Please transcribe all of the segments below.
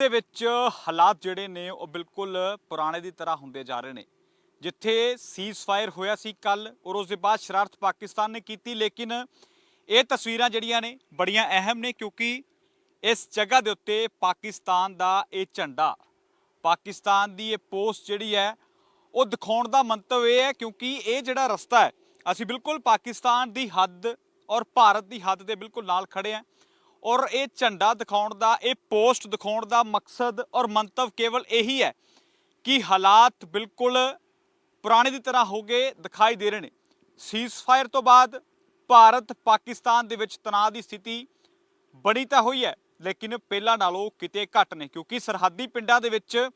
ਦੇ ਵਿੱਚ ਹਾਲਾਤ ਜਿਹੜੇ ਨੇ ਉਹ ਬਿਲਕੁਲ ਪੁਰਾਣੇ ਦੀ ਤਰ੍ਹਾਂ ਹੁੰਦੇ ਜਾ ਰਹੇ ਨੇ। ਜਿੱਥੇ ਸੀਜ਼ ਫਾਇਰ ਹੋਇਆ ਸੀ ਕੱਲ ਔਰ ਉਸ ਦੇ ਬਾਅਦ ਸ਼ਰਾਰਤ ਪਾਕਿਸਤਾਨ ਨੇ ਕੀਤੀ, ਲੇਕਿਨ ਇਹ ਤਸਵੀਰਾਂ ਜਿਹੜੀਆਂ ਨੇ ਬੜੀਆਂ ਅਹਿਮ ਨੇ ਕਿਉਂਕਿ ਇਸ ਜਗ੍ਹਾ ਦੇ ਉੱਤੇ ਪਾਕਿਸਤਾਨ ਦਾ ਇਹ ਝੰਡਾ, ਪਾਕਿਸਤਾਨ ਦੀ ਇਹ ਪੋਸਟ ਜਿਹੜੀ ਹੈ, ਉਹ ਦਿਖਾਉਣ ਦਾ ਮੰਤਵ ਇਹ ਹੈ ਕਿਉਂਕਿ ਇਹ ਜਿਹੜਾ ਰਸਤਾ ਹੈ, ਅਸੀਂ ਬਿਲਕੁਲ ਪਾਕਿਸਤਾਨ ਦੀ ਹੱਦ ਔਰ ਭਾਰਤ ਦੀ ਹੱਦ ਦੇ ਬਿਲਕੁਲ ਨਾਲ ਖੜੇ ਹਾਂ। ਔਰ ਇਹ ਝੰਡਾ ਦਿਖਾਉਣ ਦਾ, ਇਹ ਪੋਸਟ ਦਿਖਾਉਣ ਦਾ ਮਕਸਦ ਔਰ ਮੰਤਵ ਕੇਵਲ ਇਹੀ ਹੈ ਕਿ ਹਾਲਾਤ ਬਿਲਕੁਲ ਪੁਰਾਣੇ ਦੀ ਤਰ੍ਹਾਂ ਹੋ ਗਏ, ਦਿਖਾਈ ਦੇ ਰਹੇ ਨੇ। ਸੀਜ਼ ਫਾਇਰ ਤੋਂ ਬਾਅਦ ਭਾਰਤ ਪਾਕਿਸਤਾਨ ਦੇ ਵਿੱਚ ਤਣਾਅ ਦੀ ਸਥਿਤੀ ਬਣੀ ਤਾਂ ਹੋਈ ਹੈ, ਲੇਕਿਨ ਪਹਿਲਾਂ ਨਾਲੋਂ ਕਿਤੇ ਘੱਟ ਨੇ, ਕਿਉਂਕਿ ਸਰਹੱਦੀ ਪਿੰਡਾਂ ਦੇ ਵਿੱਚ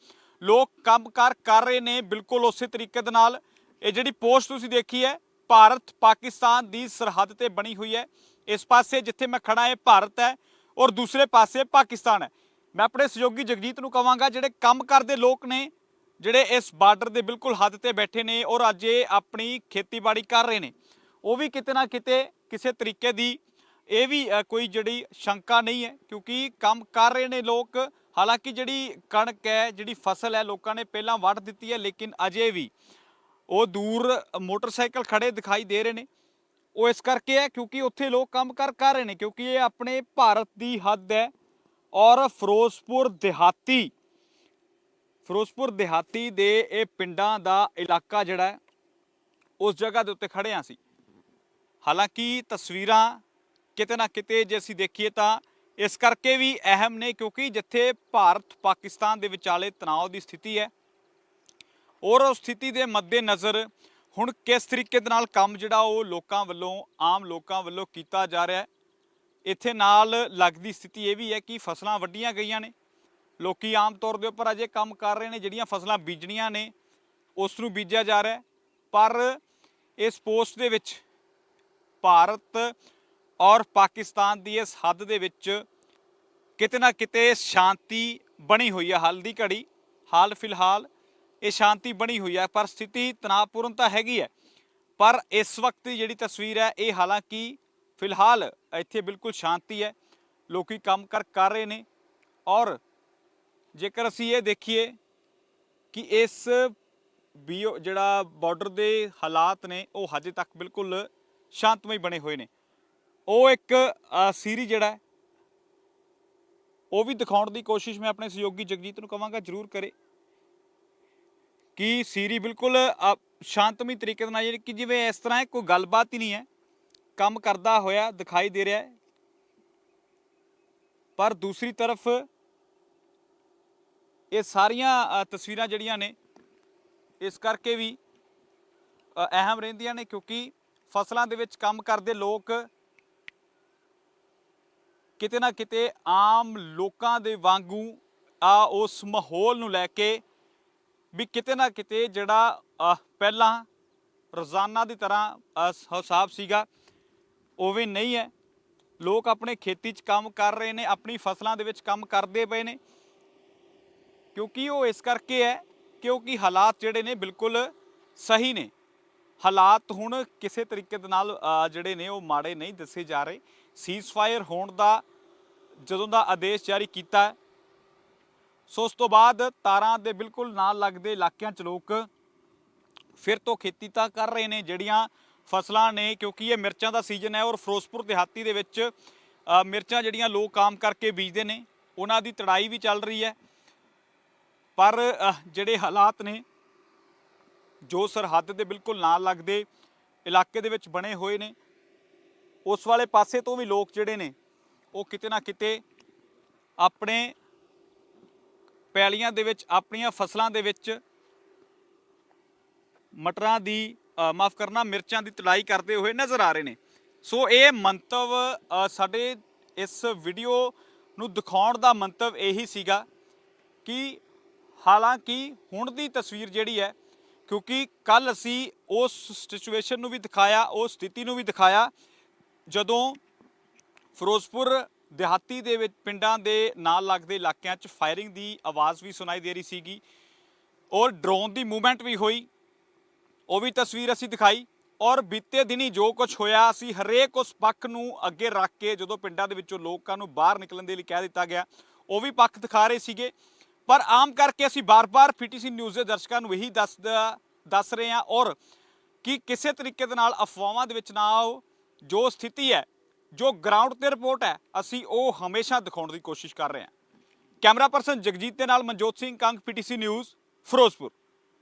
ਲੋਕ ਕੰਮਕਾਰ ਕਰ ਰਹੇ ਨੇ ਬਿਲਕੁਲ ਉਸੇ ਤਰੀਕੇ ਦੇ ਨਾਲ। ਇਹ ਜਿਹੜੀ ਪੋਸਟ ਤੁਸੀਂ ਦੇਖੀ ਹੈ, ਭਾਰਤ ਪਾਕਿਸਤਾਨ ਦੀ ਸਰਹੱਦ ਤੇ ਬਣੀ ਹੋਈ ਹੈ। ਇਸ ਪਾਸੇ ਜਿੱਥੇ ਮੈਂ ਖੜਾ ਹੈ ਭਾਰਤ ਹੈ ਔਰ ਦੂਸਰੇ ਪਾਸੇ ਪਾਕਿਸਤਾਨ ਹੈ। ਮੈਂ ਆਪਣੇ ਸਹਿਯੋਗੀ ਜਗਜੀਤ ਨੂੰ ਕਹਾਂਗਾ ਜਿਹੜੇ ਕੰਮ ਕਰਦੇ ਲੋਕ ਨੇ, ਜਿਹੜੇ ਇਸ ਬਾਰਡਰ ਦੇ ਬਿਲਕੁਲ ਹੱਦ ਤੇ ਬੈਠੇ ਨੇ ਔਰ ਅੱਜ ਇਹ ਆਪਣੀ ਖੇਤੀਬਾੜੀ ਕਰ ਰਹੇ ਨੇ, ਉਹ ਵੀ ਕਿਤੇ ਨਾ ਕਿਤੇ ਕਿਸੇ ਤਰੀਕੇ ਦੀ ਇਹ ਵੀ ਕੋਈ ਜਿਹੜੀ ਸ਼ੰਕਾ ਨਹੀਂ ਹੈ, ਕਿਉਂਕਿ ਕੰਮ ਕਰ ਰਹੇ ਨੇ ਲੋਕ, ਹਾਲਾਂਕਿ ਜਿਹੜੀ ਕਣਕ ਹੈ, ਜਿਹੜੀ ਫਸਲ ਹੈ, ਲੋਕਾਂ ਨੇ ਪਹਿਲਾਂ ਵੱਢ ਦਿੱਤੀ ਹੈ, ਲੇਕਿਨ ਅਜੇ ਵੀ ਉਹ ਦੂਰ ਮੋਟਰਸਾਈਕਲ ਖੜੇ ਦਿਖਾਈ ਦੇ ਰਹੇ ਨੇ। ਉਹ ਇਸ ਕਰਕੇ ਹੈ ਕਿਉਂਕਿ ਉੱਥੇ ਲੋਕ ਕੰਮ ਕਰ ਕਰ ਰਹੇ ਨੇ, ਕਿਉਂਕਿ ਇਹ ਆਪਣੇ ਭਾਰਤ ਦੀ ਹੱਦ ਹੈ ਔਰ ਫਿਰੋਜ਼ਪੁਰ ਦਿਹਾਤੀ ਫਿਰੋਜ਼ਪੁਰ ਦਿਹਾਤੀ ਦੇ ਇਹ ਪਿੰਡਾਂ ਦਾ ਇਲਾਕਾ ਜਿਹੜਾ ਹੈ, ਉਸ ਜਗ੍ਹਾ ਦੇ ਉੱਤੇ ਖੜੇ ਹਾਂ ਸੀ ਹਾਲਾਂਕਿ ਤਸਵੀਰਾਂ ਕਿਤੇ ਨਾ ਕਿਤੇ ਜੇ ਅਸੀਂ ਦੇਖੀਏ ਤਾਂ ਇਸ ਕਰਕੇ ਵੀ ਅਹਿਮ ਨੇ ਕਿਉਂਕਿ ਜਿੱਥੇ ਭਾਰਤ ਪਾਕਿਸਤਾਨ ਦੇ ਵਿਚਾਲੇ ਤਣਾਅ ਦੀ ਸਥਿਤੀ ਹੈ ਔਰ ਉਸ ਸਥਿਤੀ ਦੇ ਮੱਦੇ ਨਜ਼ਰ ਹੁਣ ਕਿਸ ਤਰੀਕੇ ਦੇ ਨਾਲ ਕੰਮ ਜਿਹੜਾ ਉਹ ਲੋਕਾਂ ਵੱਲੋਂ, ਆਮ ਲੋਕਾਂ ਵੱਲੋਂ ਕੀਤਾ ਜਾ ਰਿਹਾ ਹੈ? ਇੱਥੇ ਨਾਲ ਲੱਗਦੀ ਸਥਿਤੀ ਇਹ ਵੀ ਹੈ ਕਿ ਫਸਲਾਂ ਵੱਢੀਆਂ ਗਈਆਂ ਨੇ। ਲੋਕੀ ਆਮ ਤੌਰ ਦੇ ਉੱਪਰ ਅਜੇ ਕੰਮ ਕਰ ਰਹੇ ਨੇ, ਜਿਹੜੀਆਂ ਫਸਲਾਂ ਬੀਜਣੀਆਂ ਨੇ, ਉਸ ਨੂੰ ਬੀਜਿਆ ਜਾ ਰਿਹਾ ਪਰ ਇਸ ਪੋਸਟ ਦੇ ਵਿੱਚ ਭਾਰਤ ਔਰ ਪਾਕਿਸਤਾਨ ਦੀ ਇਸ ਹੱਦ ਦੇ ਵਿੱਚ ਕਿਤੇ ਨਾ ਕਿਤੇ ਸ਼ਾਂਤੀ ਬਣੀ ਹੋਈ ਹੈ ਹਾਲ ਦੀ ਘੜੀ। ਹਾਲ ਫਿਲਹਾਲ ਇਹ ਸ਼ਾਂਤੀ ਬਣੀ ਹੋਈ ਹੈ, ਪਰ ਸਥਿਤੀ ਤਣਾਅਪੂਰਨ ਤਾਂ ਹੈਗੀ ਹੈ। ਪਰ ਇਸ ਵਕਤ ਦੀ ਜਿਹੜੀ ਤਸਵੀਰ ਹੈ, ਇਹ ਹਾਲਾਂਕਿ ਫਿਲਹਾਲ ਇੱਥੇ ਬਿਲਕੁਲ ਸ਼ਾਂਤੀ ਹੈ। ਲੋਕੀ ਕੰਮ ਕਰ ਕਰ ਰਹੇ ਨੇ ਔਰ ਜੇਕਰ ਅਸੀਂ ਇਹ ਦੇਖੀਏ ਕਿ ਇਸ ਬੀਓ, ਜਿਹੜਾ ਬਾਰਡਰ ਦੇ ਹਾਲਾਤ ਨੇ, ਉਹ ਹਜੇ ਤੱਕ ਬਿਲਕੁਲ ਸ਼ਾਂਤਮਈ ਬਣੇ ਹੋਏ ਨੇ। ਉਹ ਇੱਕ ਸੀਰੀ ਜਿਹੜਾ ਉਹ ਵੀ ਦਿਖਾਉਣ ਦੀ ਕੋਸ਼ਿਸ਼ ਮੈਂ ਆਪਣੇ ਸਹਿਯੋਗੀ ਜਗਜੀਤ ਨੂੰ ਕਵਾਂਗਾ, ਜਰੂਰ ਕਰੇ। ਕਿ ਸੀਰੀ ਬਿਲਕੁਲ ਅ, ਸ਼ਾਂਤਮਈ ਤਰੀਕੇ ਦੇ ਨਾਲ ਜਿਹੜੀ ਕਿ ਜਿਵੇਂ ਇਸ ਤਰ੍ਹਾਂ ਹੈ ਕੋਈ ਗੱਲਬਾਤ ਹੀ ਨਹੀਂ ਹੈ। ਕੰਮ ਕਰਦਾ ਹੋਇਆ ਦਿਖਾਈ ਦੇ ਰਿਹਾ ਹੈ। ਪਰ ਦੂਸਰੀ ਤਰਫ ਇਹ ਸਾਰੀਆਂ ਤਸਵੀਰਾਂ ਜਿਹੜੀਆਂ ਨੇ ਇਸ ਕਰਕੇ ਵੀ ਅਹਿਮ ਰਹਿੰਦੀਆਂ ਨੇ ਕਿਉਂਕਿ ਫਸਲਾਂ ਦੇ ਵਿੱਚ ਕੰਮ ਕਰਦੇ ਲੋਕ ਕਿਤੇ ਨਾ ਕਿਤੇ ਆਮ ਲੋਕਾਂ ਦੇ ਵਾਂਗੂ ਆ ਉਸ ਮਾਹੌਲ ਨੂੰ ਲੈ ਕੇ ਵੀ ਕਿਤੇ ਨਾ ਕਿਤੇ ਜਿਹੜਾ ਪਹਿਲਾਂ ਰੋਜ਼ਾਨਾ ਦੀ ਤਰ੍ਹਾਂ ਹਿਸਾਬ ਸੀਗਾ ਉਵੇਂ ਨਹੀਂ ਹੈ। ਲੋਕ ਆਪਣੇ ਖੇਤੀ 'ਚ ਕੰਮ ਕਰ ਰਹੇ ਨੇ, ਆਪਣੀ ਫਸਲਾਂ ਦੇ ਵਿੱਚ ਕੰਮ ਕਰਦੇ ਪਏ ਨੇ। ਕਿਉਂਕਿ ਉਹ ਇਸ ਕਰਕੇ ਹੈ, ਕਿਉਂਕਿ ਹਾਲਾਤ ਜਿਹੜੇ ਨੇ ਬਿਲਕੁਲ ਸਹੀ ਨੇ। ਹਾਲਾਤ ਹੁਣ ਕਿਸੇ ਤਰੀਕੇ ਦੇ ਨਾਲ ਜਿਹੜੇ ਨੇ ਉਹ ਮਾੜੇ ਨਹੀਂ ਦੱਸੇ ਜਾ ਰਹੇ। ਸੀਜ਼ ਫਾਇਰ ਹੋਣ ਦਾ, ਜਦੋਂ ਦਾ ਆਦੇਸ਼ ਜਾਰੀ ਕੀਤਾ ਸੋ ਉਸ ਤੋਂ ਬਾਅਦ ਤਾਰਾਂ ਦੇ ਬਿਲਕੁਲ ਨਾਲ ਲੱਗਦੇ ਇਲਾਕਿਆਂ 'ਚ ਲੋਕ ਫਿਰ ਤੋਂ ਖੇਤੀ ਤਾਂ ਕਰ ਰਹੇ ਨੇ ਜਿਹੜੀਆਂ ਫਸਲਾਂ ਨੇ, ਕਿਉਂਕਿ ਇਹ ਮਿਰਚਾਂ ਦਾ ਸੀਜ਼ਨ ਹੈ ਔਰ ਫਿਰੋਜ਼ਪੁਰ ਦਿਹਾਤੀ ਦੇ ਵਿੱਚ ਮਿਰਚਾਂ ਜਿਹੜੀਆਂ ਲੋਕ ਆਮ ਕਰਕੇ ਬੀਜਦੇ ਨੇ, ਉਹਨਾਂ ਦੀ ਤੜਾਈ ਵੀ ਚੱਲ ਰਹੀ ਹੈ। ਪਰ ਜਿਹੜੇ ਹਾਲਾਤ ਨੇ, ਜੋ ਸਰਹੱਦ ਦੇ ਬਿਲਕੁਲ ਨਾਲ ਲੱਗਦੇ ਇਲਾਕੇ ਦੇ ਵਿੱਚ ਬਣੇ ਹੋਏ ਨੇ, ਉਸ ਵਾਲੇ ਪਾਸੇ ਤੋਂ ਵੀ ਲੋਕ ਜਿਹੜੇ ਨੇ, ਉਹ ਕਿਤੇ ਨਾ ਕਿਤੇ ਆਪਣੇ ਪੈਲੀਆਂ ਦੇ ਵਿੱਚ, ਆਪਣੀਆਂ ਫਸਲਾਂ ਦੇ ਵਿੱਚ ਮਟਰਾਂ ਦੀ ਮਾਫ ਕਰਨਾ, ਮਿਰਚਾਂ ਦੀ ਤਲਾਈ ਕਰਦੇ ਹੋਏ ਨਜ਼ਰ ਆ ਰਹੇ ਨੇ। ਸੋ ਇਹ ਮੰਤਵ ਸਾਡੇ ਇਸ ਵੀਡੀਓ ਨੂੰ ਦਿਖਾਉਣ ਦਾ ਮੰਤਵ ਇਹੀ ਸੀਗਾ ਕਿ ਹਾਲਾਂਕਿ ਹੁਣ ਦੀ ਤਸਵੀਰ ਜਿਹੜੀ ਹੈ, ਕਿਉਂਕਿ ਕੱਲ ਅਸੀਂ ਉਸ ਸਿਚੁਏਸ਼ਨ ਨੂੰ ਵੀ ਦਿਖਾਇਆ, ਉਸ ਸਥਿਤੀ ਨੂੰ ਵੀ ਦਿਖਾਇਆ, ਜਦੋਂ ਫਿਰੋਜ਼ਪੁਰ ਦਿਹਾਤੀ ਦੇ ਵਿੱਚ ਪਿੰਡਾਂ ਦੇ ਨਾਲ ਲੱਗਦੇ ਇਲਾਕਿਆਂ 'ਚ ਫਾਇਰਿੰਗ ਦੀ ਆਵਾਜ਼ ਵੀ ਸੁਣਾਈ ਦੇ ਰਹੀ ਸੀਗੀ ਔਰ ਡਰੋਨ ਦੀ ਮੂਵਮੈਂਟ ਵੀ ਹੋਈ। ਉਹ ਵੀ ਤਸਵੀਰ ਅਸੀਂ ਦਿਖਾਈ ਔਰ ਬੀਤੇ ਦਿਨੀ ਜੋ ਕੁਝ ਹੋਇਆ, ਅਸੀਂ ਹਰੇਕ ਉਸ ਪੱਖ ਨੂੰ ਅੱਗੇ ਰੱਖ ਕੇ ਜਦੋਂ ਪਿੰਡਾਂ ਦੇ ਵਿੱਚੋਂ ਲੋਕਾਂ ਨੂੰ ਬਾਹਰ ਨਿਕਲਣ ਦੇ ਲਈ ਕਹਿ ਦਿੱਤਾ ਗਿਆ, ਉਹ ਵੀ ਪੱਖ ਦਿਖਾ ਰਹੇ ਸੀਗੇ। ਪਰ ਆਮ ਕਰਕੇ ਅਸੀਂ ਬਾਰ-ਬਾਰ ਪੀਟੀਸੀ ਨਿਊਜ਼ ਦੇ ਦਰਸ਼ਕਾਂ ਨੂੰ ਇਹੀ ਦੱਸ ਦੱਸ ਰਹੇ ਹਾਂ ਔਰ ਕਿ ਕਿਸੇ ਤਰੀਕੇ ਦੇ ਨਾਲ ਅਫਵਾਹਾਂ ਦੇ ਵਿੱਚ ਨਾ ਆਓ, ਜੋ ਸਥਿਤੀ ਹੈ ਜੋ ਗਰਾਊਂਡ ਤੇ ਰਿਪੋਰਟ ਹੈ, ਅਸੀਂ ਉਹ ਹਮੇਸ਼ਾ ਦਿਖਾਉਣ ਦੀ ਕੋਸ਼ਿਸ਼ ਕਰ ਰਹੇ ਹਾਂ। ਕੈਮਰਾ ਪਰਸਨ ਜਗਜੀਤ ਦੇ ਨਾਲ ਮਨਜੋਤ ਸਿੰਘ, ਕੰਗ, ਪੀਟੀਸੀ ਨਿਊਜ਼, ਫਿਰੋਜ਼ਪੁਰ।